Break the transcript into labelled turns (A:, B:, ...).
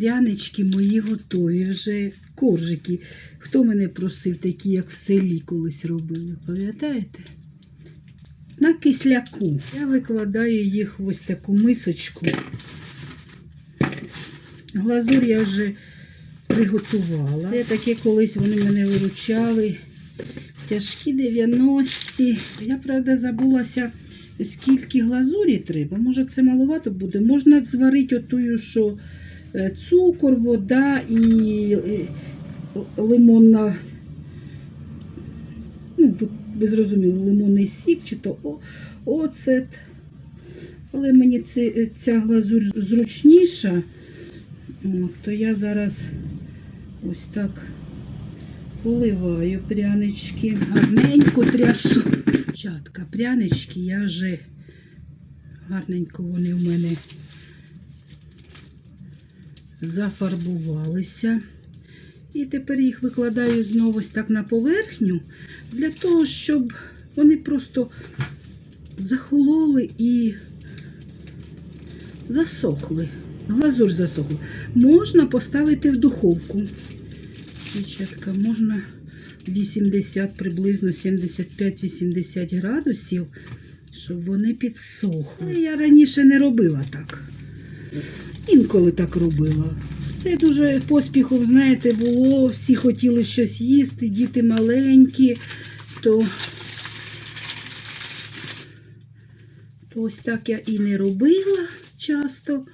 A: Прянички мої готові, вже коржики. Хто мене просив, такі, як в селі колись робили, пам'ятаєте? На кисляку. Я викладаю їх в ось таку мисочку. Глазурь я вже приготувала. Це таке колись вони мене виручали. Тяжкі 90-ті. Я, правда, забулася, скільки глазурі треба. Може, це маловато буде. Можна зварити отую, що цукор, вода і е, лимонна. Ну, ви, ви зрозуміли, лимонний сік чи то оцет. Але мені це, ця глазурь зручніша, то я зараз ось так поливаю прянички, гарненько трясу. Чатка, прянички я вже гарненько вони в мене зафарбувалися. І тепер їх викладаю знову ось так на поверхню, для того, щоб вони просто захололи і засохли. Глазурь засохла. Можна поставити в духовку. Дівчатка, можна 80, приблизно 75-80 градусів, щоб вони підсохли. Я раніше не робила так. Інколи так робила. Все дуже поспіхом, знаєте, було, всі хотіли щось їсти, діти маленькі, то, то ось так я і не робила часто.